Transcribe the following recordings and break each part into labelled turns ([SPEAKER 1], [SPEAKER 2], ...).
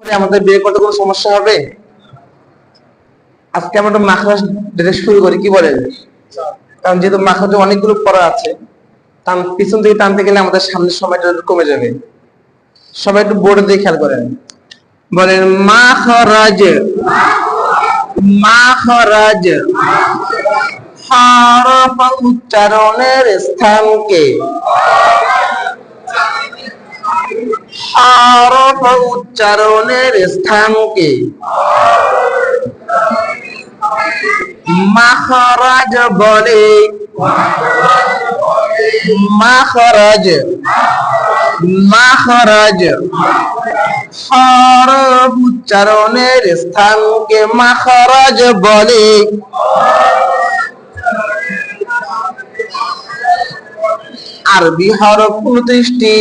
[SPEAKER 1] করে আমাদের বিয়ে করতে কোনো সমস্যা হবে? আজকে আমরা একটা মাখরাজ ড্রেস শুরু করি, কি বলেন? কারণ যেহেতু মাখরাজে অনেকগুলো পড়া আছে টান পিছন থেকে টানতে গেলে আমাদের সামনের সময়টা কমে যাবে। সবাই একটু বোর্ডে দিয়ে খেয়াল করেন। বলেন, মাখরাজ মাখরাজ হরফ উচ্চারণের স্থানকে হরফ উচ্চারণের স্থানকে মাখরাজ বলে। মাখরাজ। মাখরাজ। হরফ উচ্চারণের স্থানকে মাখরাজ বলে? আরবি হরফ উনত্রিশটি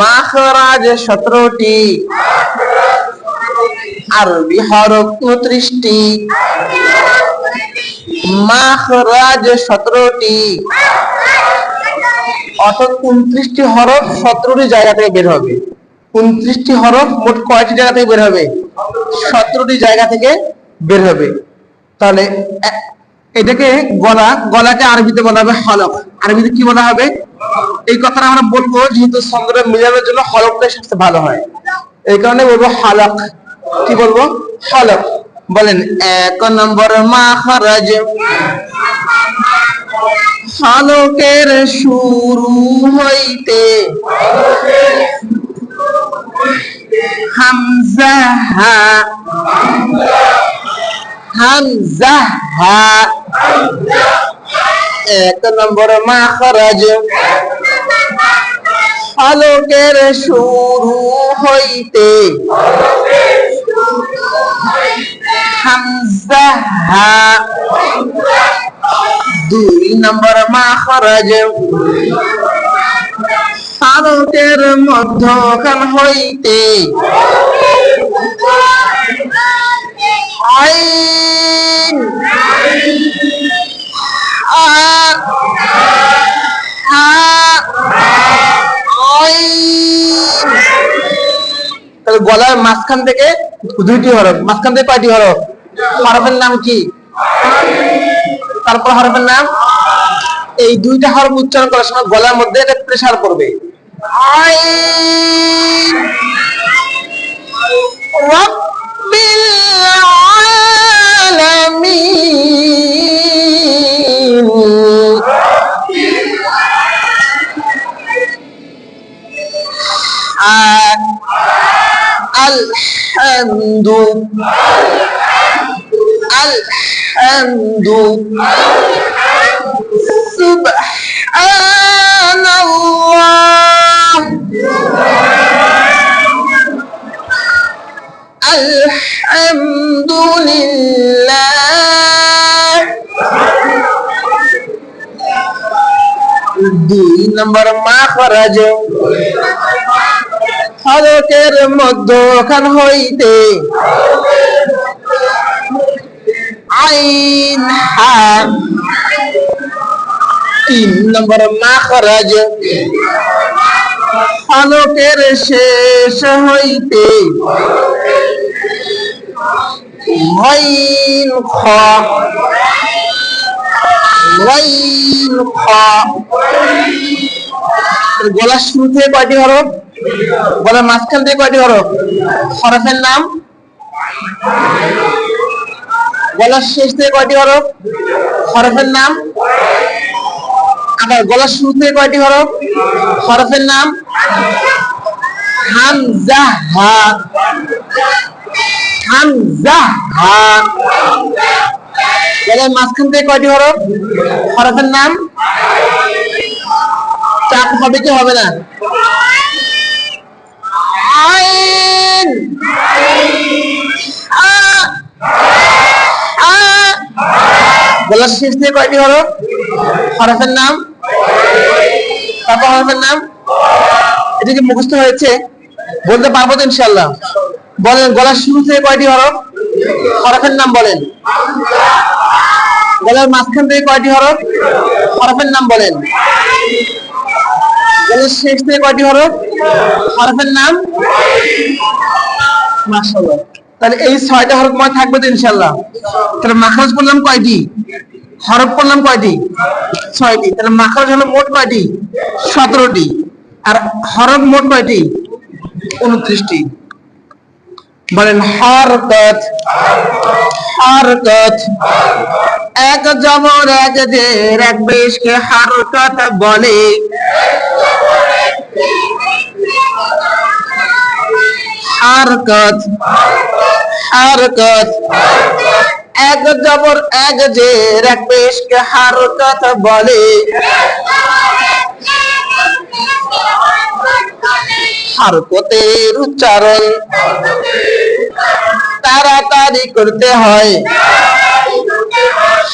[SPEAKER 1] মাখরাজ সতেরোটি। আরবি হরফ উনত্রিশটি। মাখরাজ সতেরোটি। অর্থাৎ উনত্রিশটি হরফ সতেরোটি জায়গা থেকে বের হবে। উনত্রিশটি হরফ মোট কয়টি জায়গা থেকে বের হবে? সতেরোটি জায়গা থেকে বের হবে। তাহলে এটাকে গলা, গলাকে আরবিতে বলা হবে হলক। আরবিতে কি বলা হবে? এই কথাটা আমরা বলব যেহেতু ছন্দটা মিলানোর জন্য হলকটাই সবচেয়ে ভালো হয়। এই কারণে বলব হালক। কি বলব? হলক। বলেন, এক নম্বর মাখরাজ। হলকের শুরু হইতে হামজা হা হামজা হা এক নম্বর মাখরাজ হলকের শুরু হইতে হামজা হা দুই নম্বর মাখরাজ হলকের মধ্যখান হইতে আইন। তাহলে গলার মাঝখান থেকে দুইটি হরফ, মাঝখান থেকে কয়টি হরফ? হরফের নাম কি? তারপর হরফের নাম? এই দুইটা হরফ উচ্চারণ করার সময় গলার মধ্যে একটা প্রেসার পড়বে। আইন। রব্বিল العالمين الحمد الحمد سبحان الله দুই নম্বর মা খরাজ হরকের মধ্যখান হইতে আইন হা তিন নম্বর মা হলকের শেষ হইতে হইন খ। গলার শুরু থেকে কয়টি হরফ? গলার মাঝখান থেকে কয়টি হরফ? হরফের নাম? গলার শেষ থেকে কয়টি হরফ? হরফের নাম? আবার গলার শুরু থেকে কয়টি হরফ? হরফের নাম? হামজা হা। হামজা হা। গলার মাঝখান থেকে কয়টি হরফ? হরফের নাম? চাপ হবে কি হবে না? আইন। গলার শেষ থেকে কয়টি হরফ? হরফের নাম? তারপর হরফের নাম? এটা কি মুখস্থ হয়েছে? বলতে পারব তো ইনশাল্লাহ বলেন গলার শুরু থেকে কয়টি হরফ? হরফের নাম বলেন। গলার মাঝখান থেকে কয়টি হরফ? হরফের নাম বলেন। তাহলে শেষ থেকে কয়টি হরফ? হরফের নাম? মাশাআল্লাহ। তাহলে এই ছয়টা হরফ মনে থাকবে তো ইনশাআল্লাহ। তাহলে মাখরাজ পড়লাম কয়টি? হরফ পড়লাম কয়টি? ছয়টি। তাহলে মাখরাজ হলো মোট কয়টি? সতেরোটি। আর হরফ মোট কয়টি? উনত্রিশটি। বলেন, হরকত। হরকত। এক জবর, এক জের, এক বেশকে হরকত বলে। হরকত। হরকত। এক জবর, এক জের, এক পেশকে হরকত বলে। হরকতের উচ্চারণ। তাড়াতাড়ি করতে হয়।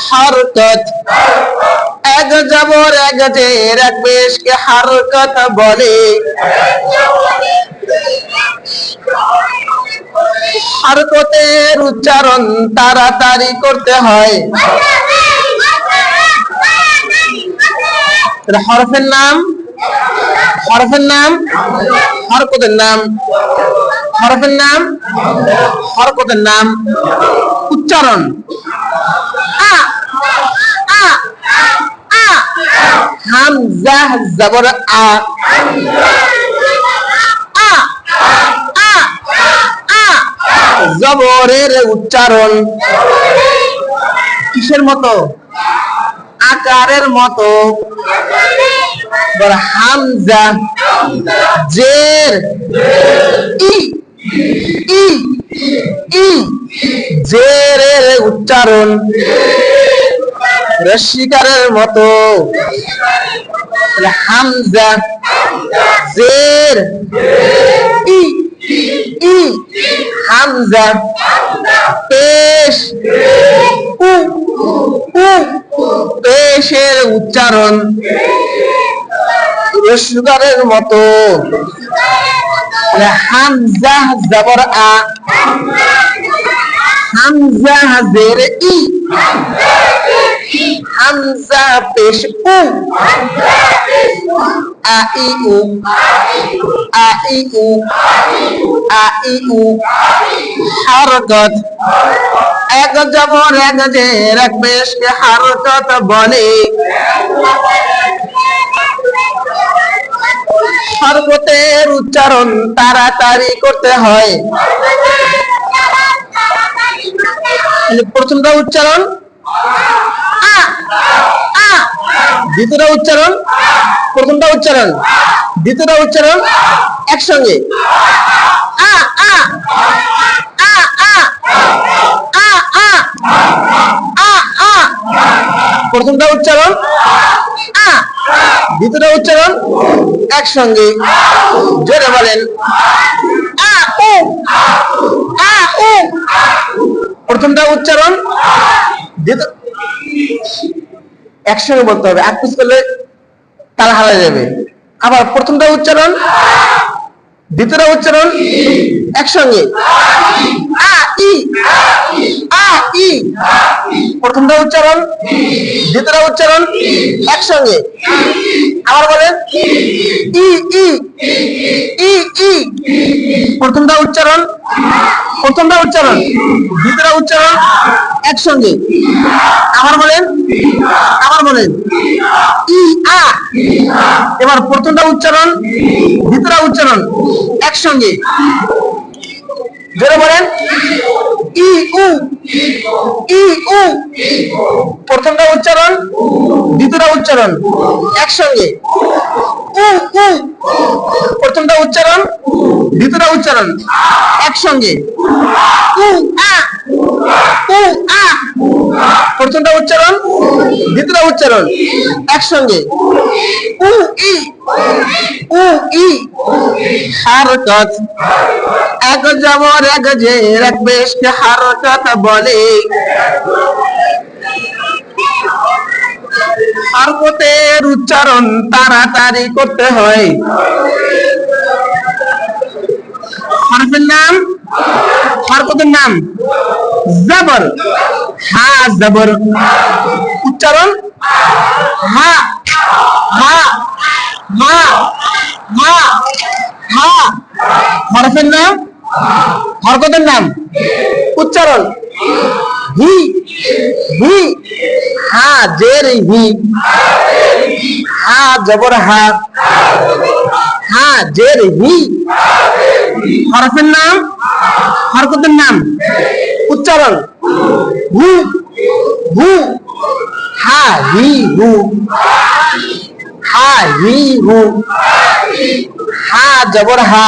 [SPEAKER 1] হরকত। এক জবর, এক জের, এক পেশকে হরকত বলে। হরকতের উচ্চারণ তাড়াতাড়ি করতে হয়। হরফের নাম? হরফের নাম? হরকতের নাম। হরফের নাম? হরকতের নাম। উচ্চারণ। জবর আ। জবরের উচ্চারণ। কিসের মতো? আকারের মতো। বল হামজা। জের। ই। ই। ই। জেরের উচ্চারণ। রশিকারের মতো। হামজা। জের। ই। ই, হামজা। পেশ। উ উ, পেশের উচ্চারণ। রসুগারের মতো। হামজা, জবর আ। হামজা জের ই। হামজা পেশ উ আ উ আ উ আ উ হরকত এক জবর এক জের এক পেশকে হরকত বলে হরকতের উচ্চারণ তাড়াতাড়ি করতে হয় প্রথমটা উচ্চারণ দ্বিতীয়টা উচ্চারণ? প্রথমটা উচ্চারণ। দ্বিতীয়টা উচ্চারণ? একসঙ্গে। প্রথমটা উচ্চারণ? দ্বিতীয়টা উচ্চারণ? একসঙ্গে। জোরে বলেন। প্রথমটা উচ্চারণ? দ্বিতীয় একসঙ্গে বলতে হবে, এক পিস করলে তারা হারা যাবে। আবার প্রথমটা উচ্চারণ, দ্বিতীয়টা উচ্চারণ, একসঙ্গে। আ, ই আ, ই। প্রথমটা উচ্চারণ, দ্বিতীয়টা উচ্চারণ, একসঙ্গে। আবার বলেন, ই ই ই ই। প্রথমটা উচ্চারণ দ্বিতীয়টা উচ্চারণ একসঙ্গে। আবার বলেন। আবার বলেন। ই, আ। এবার প্রথমটা উচ্চারণ, ভিতরে উচ্চারণ, একসঙ্গে। জোরে বলেন। ই, উ। ই, উ। প্রথমটা উচ্চারণ, দ্বিতীয়টা উচ্চারণ, একসঙ্গে। উ উ। প্রথমটা উচ্চারণ, দ্বিতীয়টা উচ্চারণ, একসঙ্গে। উ, আ। উ, আ। প্রথমটা উচ্চারণ, দ্বিতীয়টা উচ্চারণ, একসঙ্গে। উ, ই। উ, ই। হারকত এক জবর এক জের এক বেশকে হারকত বলে। হারকতের উচ্চারণ তাড়াতাড়ি করতে হয়। হরফের নাম? হরকতের নাম? জবর। হা, জবর। উচ্চারণ? হা হা হা। হরফের নাম? হরকতের নাম? উচ্চারণ? হি হি হা, জের হি হা, জবর হা। হা, জের হি হরফের নাম? হরকতের নাম? উচ্চারণ? হু হু হা, হি হু হা, হি হু হা, জবর হা।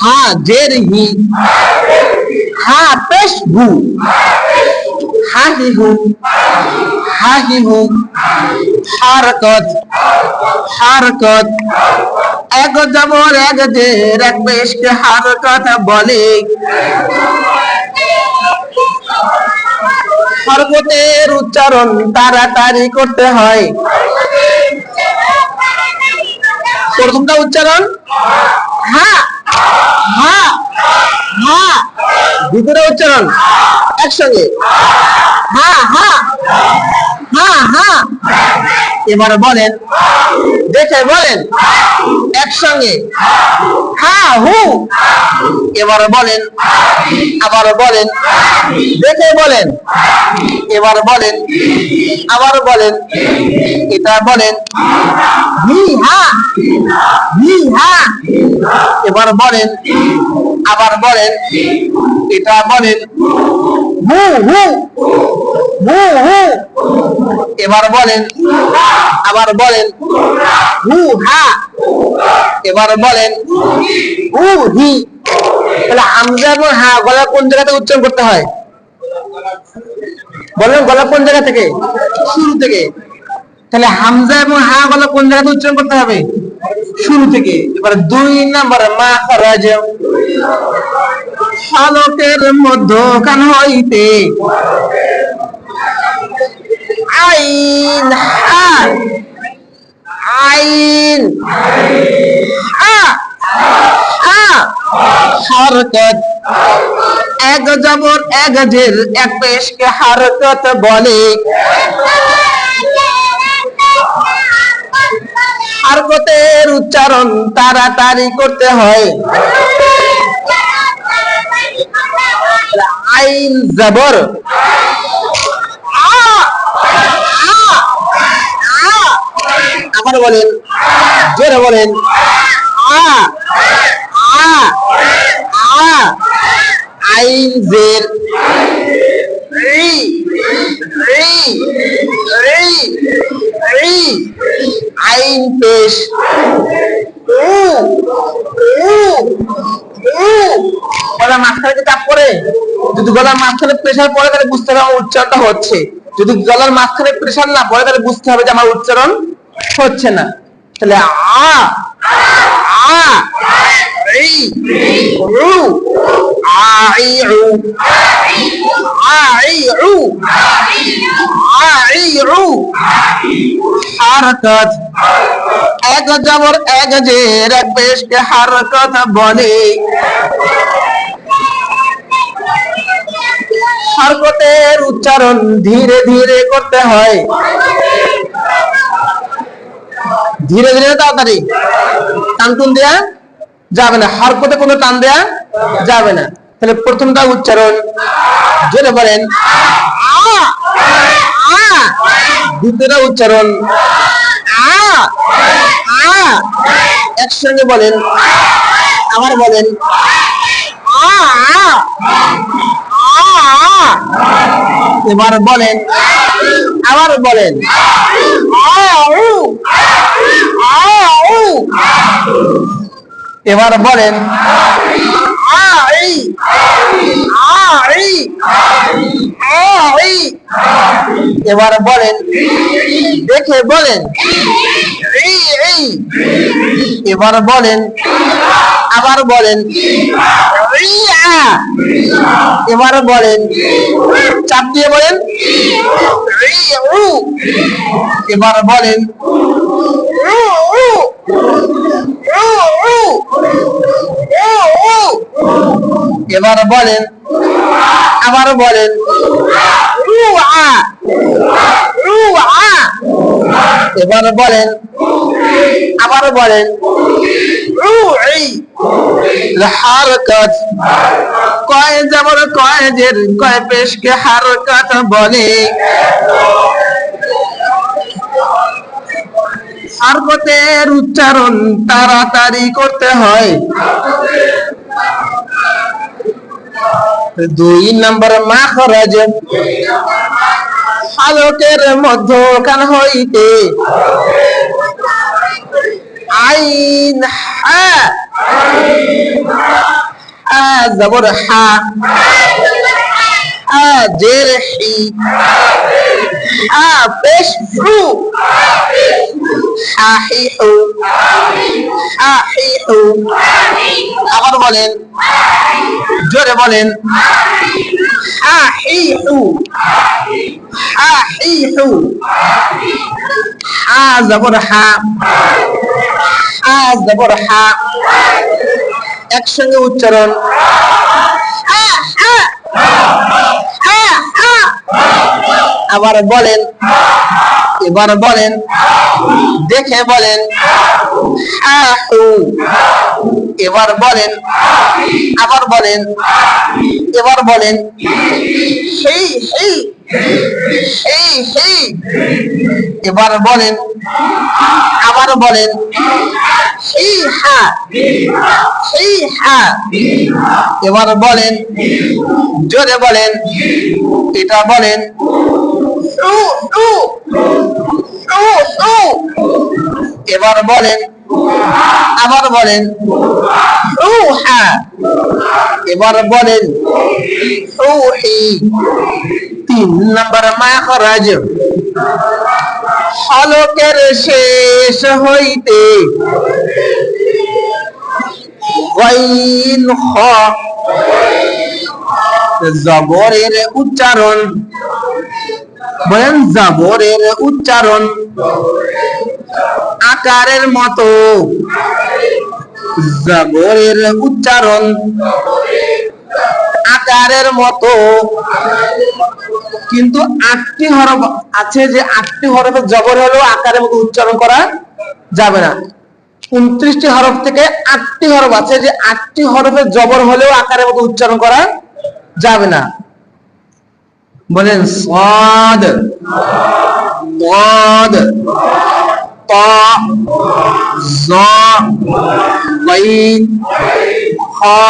[SPEAKER 1] হা, জের হি। হা, পেশ হু। হা হি হু। হা হারকত হারকত এক জবর, এক জের, এক পেশকে হারকত বলে। হরকতের উচ্চারণ তাড়াতাড়ি করতে হয়। প্রথমটা উচ্চারণ? হা হা হা দ্বিতীয়টা উচ্চারণ একসঙ্গে হা হা হা হা এবার বলেন, দেখে বলেন, একসঙ্গে, হা, হু, এবার বলেন, আবার বলেন, দেখে বলেন, এবার বলেন, আবার বলেন, এটা বলেন, হি, হা হি, হা, এবার বলেন, আবার বলেন, এটা বলেন, হু হু এবার বলেন, আবার বলেন হু হা এবার বলেন হু হি তাহলে হামজা এবং হা গলা কোন জায়গাতে উচ্চারণ করতে হয়? বলেন গলা কোন জায়গা থেকে? শুরু থেকে। তাহলে হামজা এবং হা গলা কোন জায়গাতে উচ্চারণ করতে হবে? শুরু থেকে। এবার দুই নাম্বার, মা খরাজ শালকের মধ্যখান হইতে আইন হা আইন হা হা হরকত এক জবর, এক জের এক পেশকে হরকত বলে। হরকতের উচ্চারণ তাড়াতাড়ি করতে হয়। আইন জবর আ, আ, আ। আবার বলেন। জোরে বলেন। আইন জের। রি রি পেশ। উ উ গলার মাঝখানে কি চাপ পড়ে, যদি গলার মাঝখানে প্রেশার পড়ে, তাহলে বুঝতে হবে আমার উচ্চারণটা হচ্ছে। যদি গলার মাঝখানে প্রেশার না পড়ে, তাহলে বুঝতে হবে যে আমার উচ্চারণ হচ্ছে না। তাহলে আ আ ই রু, আই আই আই, রু। এক এক হারকত বলে। হরকতের উচ্চারণ ধীরে ধীরে করতে হয়। ধীরে ধীরে তাড়াতাড়ি? টান টুন দেয়া? যাবে না। হরকতে কোনো টান দেয়া যাবে না। তাহলে প্রথমটা উচ্চারণ। জোরে বলেন। দ্বিতীয়টা উচ্চারণ। একসঙ্গে বলেন। আবার বলেন। এবার বলেন। আবার বলেন। এবার বলেন। এবার বলেন। দেখে বলেন। এবার বলেন। আবার বলেন। এবার বলেন। চাপ দিয়ে বলেন। এবার বলেন। এবার বলেন। আবার বলেন। এবার বলেন আবার বলেন হারকত, কয় জবর, কয় জের, কয় পেশকে হারকত বলে। হারকতের উচ্চারণ তাড়াতাড়ি করতে হয়। দুই নম্বর মাখরাজ। হালকের মধ্যখান হইতে আইন হা। হা জবর হা। হা জের হি। হা। বলেন, জোরে বলেন। হাহিহু হাহিহু হা জবর হা। হা জবর হা। একসঙ্গে উচ্চারণ। আবার বলেন। এবার বলেন, দেখে বলেন এবার বলেন, আবার বলেন, এবার বলেন সেই সেই সেই সেই এবার বলেন, আবার বলেন হি হা হি হা। এবার বলেন, জোরে বলেন, এটা বলেন এবার বলেন, আবার বলেন এবার বলেন, রুহি। তিন নম্বর মাখরাজ। হলকের শেষ হইতে জবরের উচ্চারণ। বলেন, জবরের উচ্চারণ। আকারের মতো। জাগরের উচ্চারণ আকারের মতো। কিন্তু আটটি হরফ আছে যে আটটি হরফে জবর হলেও আকারের মতো উচ্চারণ করা যাবে না। উনত্রিশটি হরফ থেকে আটটি হরফ আছে যে আটটি হরফে জবর হলেও আকারের মতো উচ্চারণ করা যাবে না। বলেন, সদ। মদ طا ظا غين خا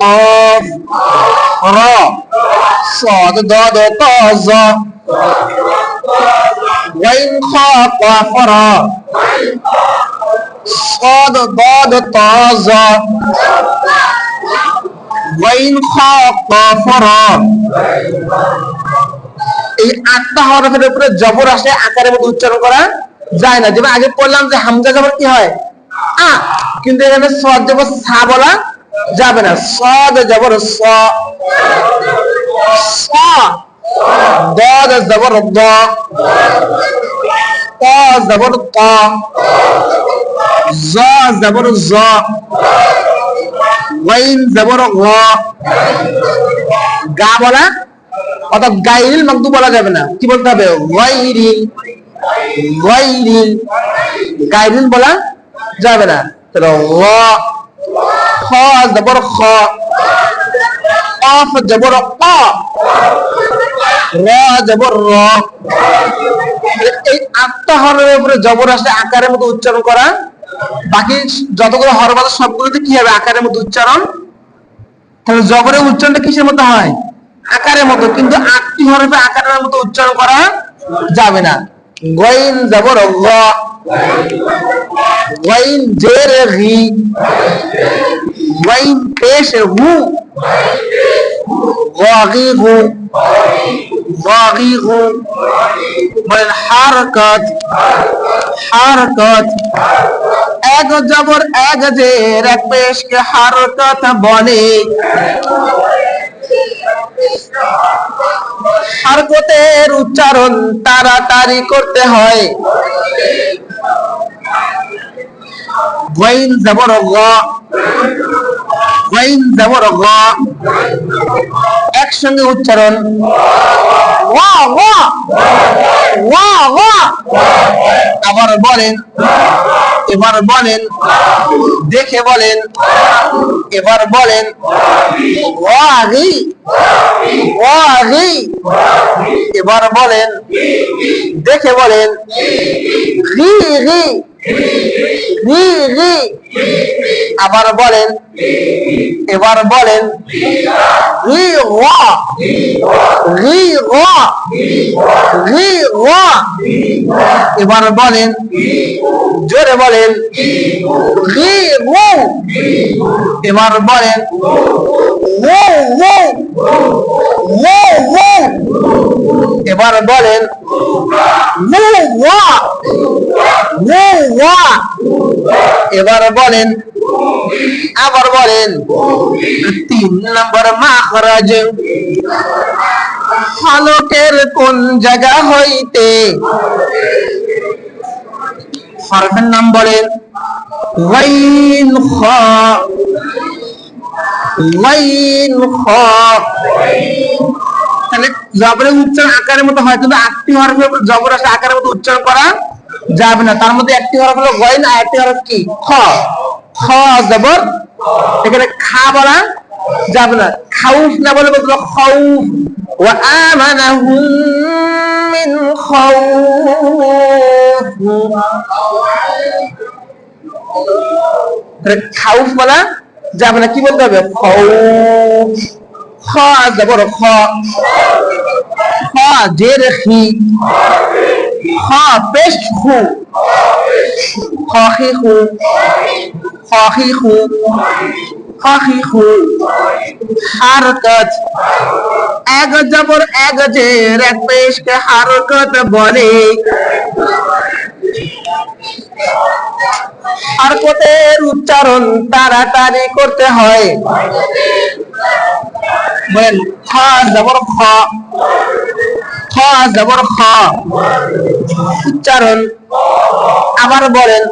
[SPEAKER 1] قاف را صاد ضاد طا ظا غين خا قاف را صاد ضاد طا ظا غين خا قاف را এই আটটা হরফের উপরে জবর আসলে আকারের মধ্যে উচ্চারণ করা যায় না। যেমন আগে বললাম যে হামজা জবর কি হয়? আ, কিন্তু এখানে সদ জবর সা বলা যাবে না। সদ জবর স। স। দদ জবর দ। ত জবর ত। জ জবর জ। ওয়াইন জবর গ। গা বলা? অর্থাৎ গাইরিল মাকদু বলা যাবে না। কি বলতে হবে? গাইরিল গাইরিল বলা যাবে না। খ জবর র জবর র। এই উপরে জবর আসলে আকারের মতো উচ্চারণ করা। বাকি যতগুলো হরফ আছে সবগুলোতে কি হবে? আকারের মতো উচ্চারণ। তাহলে জবরের উচ্চারণটা কিসের মতো হয়? আকারের মতো। কিন্তু আটটি হরফে আকারের মতো উচ্চারণ করা যাবে না। গইন জবর গইন জের ঘি গইন পেশ হু। গাগি হু বলেন, হারকত। হারকত। এক জবর এক জের, এক পেশকে হারকত বলে। হারকতের উচ্চারণ তাড়াতাড়ি করতে হয়। গইন জবর গ। জবর গ। একসঙ্গে উচ্চারণ ওয়া ওয়া ওয়া ওয়া আবার বলেন এবার বলেন দেখে বলেন এবার বলেন ওয়াগি ওয়াগি এবার বলেন দেখে বলেন আবার বলেন এবার বলেন এবার বলেন জোরে বলেন এবার বলেন এবার বলেন এবার বলেন, আবার বলেন, তিন নম্বর হলকের কোন জায়গা হইতে? হরফের নাম বলেন, ওয়াইন খ। ওয়াইন খ। তাহলে জবরের উচ্চারণ আকারের মতো হয়, কিন্তু আটটি হরফের জবর আসলে আকারের মতো উচ্চারণ করা যাবে না। তার মধ্যে একটি হরফ হলো ওয়াইন আর একটি হরফ কি? খ। খ জবর। এখানে খা বলা যাবে না। খাউফ না বলে বলতো খাউফ। ওয়া আমানাহুম মিন খাউফ। খাউফ বলা যাবে না। কি বলতে হবে? খাউফ। খ জবর। খ। খ জের খি। খি খু খি খু হারকত এক জবর এক জের এক পেশকে হারকত বলে হারকতের উচ্চারণ তাড়াতাড়ি করতে হয় বলেন খ জবর খ খ খ। উচ্চারণ, আবার বলেন,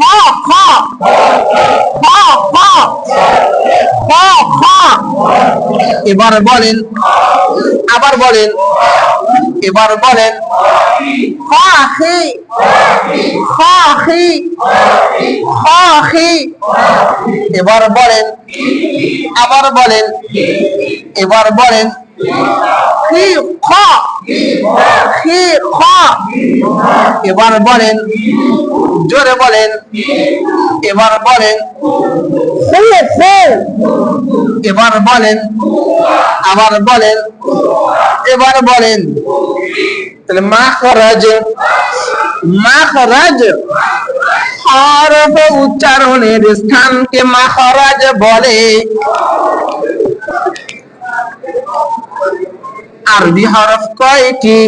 [SPEAKER 1] খ খ খ খ খ এবার বলেন, আবার বলেন, এবার বলেন এবার বলেন, আবার বলেন, এবার বলেন এবার বলেন জোরে বলেন, এবার বলেন এবার বলেন, আবার বলেন, এবার বলেন। তাহলে মাখরাজ মাখরাজ হরফ উচ্চারণের স্থানকে মাখরাজ বলে। আরবি হরফ কয়টি?